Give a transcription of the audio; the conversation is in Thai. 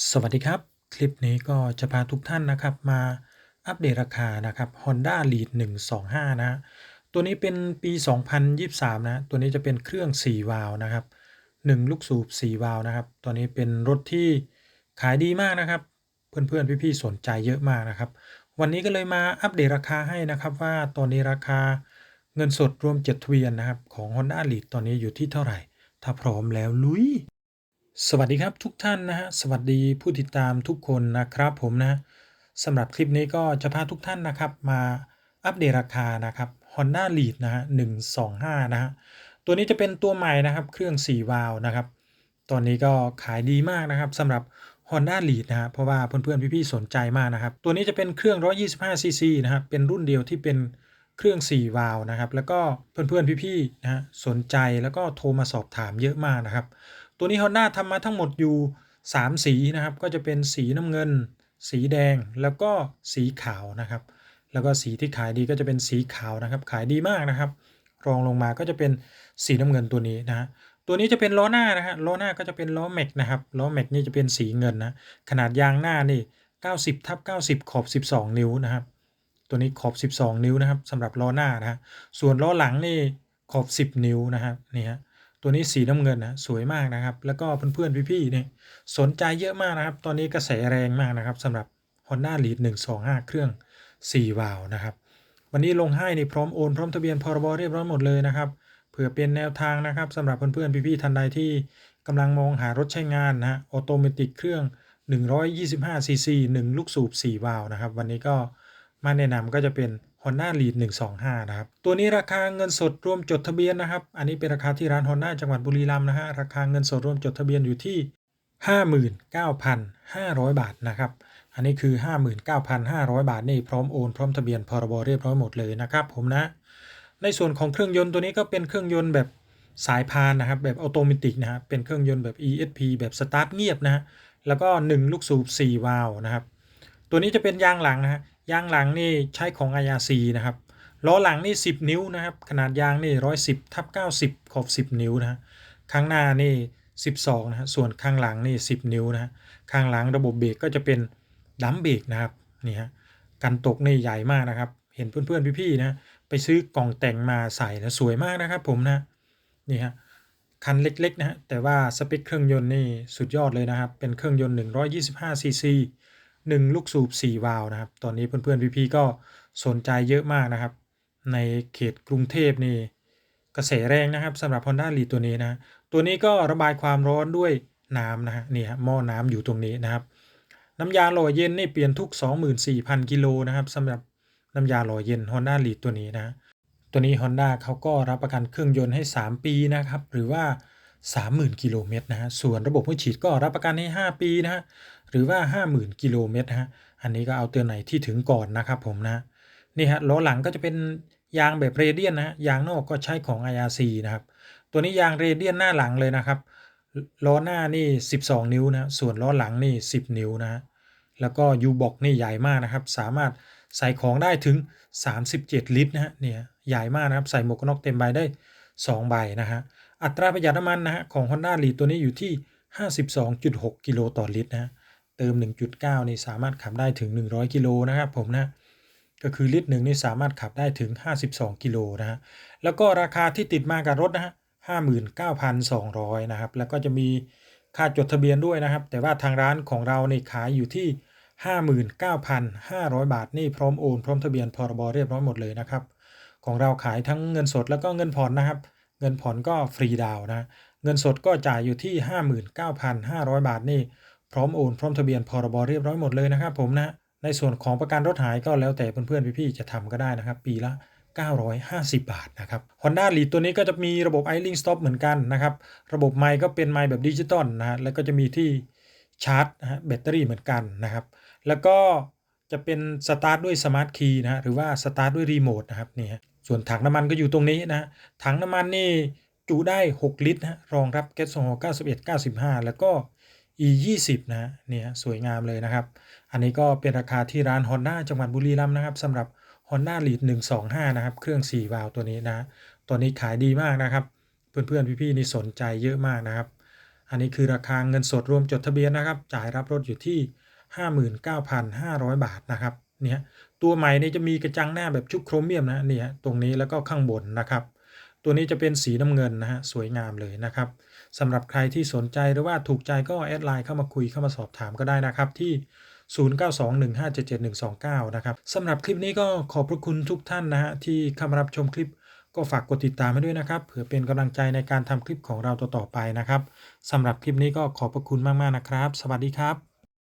สวัสดีครับ คลิปนี้ก็จะพาทุกท่านนะครับมาอัปเดตราคานะครับ Honda Lead 125นะฮะตัวนี้เป็นปี 2023 นะ ตัวนี้จะเป็นเครื่อง 4 วาล์วนะครับ 1 ลูกสูบ 4 วาล์วนะครับ ตัวนี้เป็นรถที่ขายดีมากนะครับ เพื่อนๆ พี่ๆ สนใจเยอะมากนะครับ วันนี้ก็เลยมาอัปเดตราคาให้นะครับว่าตอนนี้ราคาเงินสดรวม7ทเบียนนะครับของ Honda Lead ตอนนี้อยู่ที่เท่าไหร่ ถ้าพร้อมแล้วลุย สวัสดีครับทุกท่านนะฮะสวัสดีผู้ติดตามทุกคนนะครับผมนะสำหรับคลิปนี้ก็จะพาทุกท่านนะครับมาอัปเดตราคานะครับ Honda Lead นะฮะ125 นะฮะตัวนี้จะเป็นตัวใหม่นะครับเครื่อง 4 วาล์วนะครับ ตอนนี้ก็ขายดีมากนะครับสำหรับ Honda Lead นะฮะเพราะว่าเพื่อนๆพี่ๆสนใจมากนะครับ ตัวนี้จะเป็นเครื่อง 125 cc นะครับเป็นรุ่นเดียวที่เป็นเครื่อง 4 วาล์วนะครับ แล้วก็เพื่อนๆพี่ๆนะฮะสนใจแล้วก็โทรมาสอบถามเยอะมากนะครับ ตัวนี้ Honda ทำมาทั้งหมดอยู่ 3 สีนะครับ ก็จะเป็นสีน้ำเงิน สีแดงแล้วก็สีขาวนะครับ แล้วก็สีที่ขายดีก็จะเป็นสีขาวนะครับ ขายดีมากนะครับ รองลงมาก็จะเป็นสีน้ำเงินตัวนี้นะฮะตัวนี้จะเป็นล้อหน้านะฮะล้อหน้าก็จะเป็นล้อแม็กนะครับล้อแม็กนี่จะเป็นสีเงินนะขนาดยางหน้านี่90ทับ90 ขอบ 12 นิ้วนะครับ ตัวนี้ขอบ 12 นิ้วนะครับสำหรับล้อหน้านะฮะส่วนล้อหลังนี่ขอบ 10 นิ้วนะครับนี่ฮะ ตัวนี้สีน้ำเงินนะสวยมากนะครับ แล้วก็เพื่อนๆพี่ๆเนี่ยสนใจเยอะมากนะครับ ตอนนี้กระแสแรงมากนะครับสำหรับ Honda Lead 125 เครื่อง 4 วาล์วนะครับ วันนี้ลงให้ในพร้อมโอนพร้อมทะเบียนพรบเรียบร้อยหมดเลยนะครับเผื่อเป็นแนวทางนะครับสำหรับเพื่อนๆพี่ๆท่านใดที่กำลังมองหารถใช้งานนะฮะออโตเมติกเครื่อง 125 cc 1 ลูกสูบ 4 วาล์วนะครับ วันนี้ก็มาแนะนำก็จะเป็น Honda Lead 125 นะครับ ตัวนี้ราคาเงินสดรวมจดทะเบียนนะครับ อันนี้เป็นราคาที่ร้าน Honda จังหวัดบุรีรัมย์นะฮะ ราคาเงินสดรวมจดทะเบียนอยู่ที่ 59,500 บาทนะครับ อันนี้คือ 59,500 บาทนี่พร้อมโอนพร้อมทะเบียนพรบเรียบร้อยหมดเลยนะครับผมนะ ในส่วนของเครื่องยนต์ตัวนี้ก็เป็นเครื่องยนต์แบบสายพานนะครับ แบบออโตเมตินะครับเป็นเครื่องยนต์แบบ ESP แบบสตาร์ทเงียบนะฮะ แล้วก็ 1 ลูกสูบ 4 วาล์วนะครับ ตัวนี้จะเป็นยางหลังนะฮะ ยางหลังนี่ใช้ของ IRC นะครับล้อหลังนี่ 10 นิ้วนะครับ ขนาดยางนี่110ทับ90 ขอบ 10 นิ้วนะฮะข้างหน้านี่ 12นะฮะส่วนข้างหลังนี่ 10 นิ้วนะฮะข้างหลังระบบเบรกก็จะเป็นดัมเบรกนะครับนี่ฮะกันตกนี่ใหญ่มากนะครับ เห็นเพื่อนๆพี่ๆนะไปซื้อกล่องแต่งมาใส่แล้วสวยมากนะครับผมนะนี่ฮะคันเล็กๆนะฮะแต่ว่าสเปคเครื่องยนต์นี่สุดยอดเลยนะครับ เป็นเครื่องยนต์ 125ซีซี 1 ลูกสูบ 4 วาล์วนะครับ ตอนนี้เพื่อนๆพี่ๆก็สนใจเยอะมากนะครับ ในเขตกรุงเทพนี่กระแสแรงนะครับสำหรับ Honda Lead ตัวนี้นะ ตัวนี้ก็ระบายความร้อนด้วยน้ำนะฮะนี่ฮะหม้อน้ำอยู่ตรงนี้นะครับ น้ำยาหล่อเย็นนี่เปลี่ยนทุก 24,000 กิโลนะครับสำหรับน้ำยาหล่อเย็น Honda Lead ตัวนี้นะตัวนี้ Honda เขาก็รับประกันเครื่องยนต์ให้ 3 ปีนะครับ หรือว่า 30,000 กิโลเมตรนะฮะส่วนระบบหัวฉีดก็รับประกันให้ 5 ปีนะฮะ หรือว่า 50,000 กิโลเมตรฮะอันนี้ก็เอาตัวไหนที่ถึงก่อนนะครับผมนะนี่ฮะล้อหลังก็จะเป็นยางแบบเรเดียนนะฮะยางนอกก็ใช้ของ IRC นะครับตัวนี้ยางเรเดียนหน้าหลังเลยนะครับล้อหน้านี่ 12 นิ้วนะส่วนล้อหลังนี่ 10 นิ้วนะฮะแล้วก็ยูบ็อกนี่ใหญ่มากนะครับ สามารถใส่ของได้ถึง 37 ลิตรนะฮะเนี่ยใหญ่มากนะครับใส่หมวกกันน็อกเต็มใบได้ 2 ใบนะฮะอัตราประหยัดน้ำมันนะฮะของ Honda Lead ตัวนี้อยู่ที่ 52.6 กิโลต่อลิตรนะฮะ เติม 1.9 นี่สามารถขับได้ถึง 100 กิโลนะครับผมนะก็คือลิตรหนึ่งนี่สามารถขับได้ถึง 52 กิโลนะฮะแล้วก็ราคาที่ติดมากับรถนะฮะ59,200 นะครับ แล้วก็จะมีค่าจดทะเบียนด้วยนะครับ แต่ว่าทางร้านของเราในขายอยู่ที่ 59,500 บาทนี่พร้อมโอน พร้อมทะเบียนพรบเรียบร้อยหมดเลยนะครับ ของเราขายทั้งเงินสดแล้วก็เงินผ่อนนะครับ เงินผ่อนก็ฟรีดาวน์นะเงินสดก็จ่ายอยู่ที่ 59,500 บาทนี่ พร้อมโอนพร้อมทะเบียนพรบเรียบร้อยหมดเลยนะครับผมนะในส่วนของประกันรถหายก็แล้วแต่เพื่อนๆพี่ๆจะทำก็ได้นะครับ ปีละ 950 บาทนะครับ Honda Lead ตัวนี้ก็จะมีระบบ i l i n k Stop เหมือนกันนะครับ ระบบไมค์ก็เป็นไมค์แบบดิจิตอลนะฮะแล้วก็จะมีที่ชาร์จนะฮะแบตเตอรี่เหมือนกันนะครับ แล้วก็จะเป็นสตาร์ทด้วยสมาร์ทคีย์นะฮะหรือว่าสตาร์ทด้วยรีโมทนะครับนี่ฮะส่วนถังน้ำมันก็อยู่ตรงนี้นะถังน้ำมันนี่จุได้ 6 ลิตรนะฮะรองรับแก๊สโซฮอล์91 95 แล้วก็ e 20นะเนี่ยสวยงามเลยนะครับ อันนี้ก็เป็นราคาที่ร้าน Honda จังหวัดบุรีรัมย์นะครับสำหรับ Honda Lead 125 นะครับ เครื่อง 4 วาล์วตัวนี้นะ ตัวนี้ขายดีมากนะครับ เพื่อนๆ พี่ๆ นี่สนใจเยอะมากนะครับ อันนี้คือราคาเงินสดรวมจดทะเบียนนะครับ จ่ายรับรถอยู่ที่ 59,500 บาทนะครับเนี่ยตัวใหม่นี่จะมีกระจังหน้าแบบชุบโครเมียมนะเนี่ยตรงนี้แล้วก็ข้างบนนะครับ ตัวนี้จะเป็นสีน้ำเงินนะฮะสวยงามเลยนะครับสำหรับใครที่สนใจหรือว่าถูกใจก็แอดไลน์เข้ามาคุยเข้ามาสอบถามก็ได้นะครับที่ 0921577129 นะครับสำหรับคลิปนี้ก็ขอบพระคุณทุกท่านนะฮะที่เข้ามารับชมคลิปก็ฝากกดติดตามให้ด้วยนะครับเผื่อเป็นกำลังใจในการทำคลิปของเราต่อๆไปนะครับสำหรับคลิปนี้ก็ขอบพระคุณมากๆนะครับ สวัสดีครับ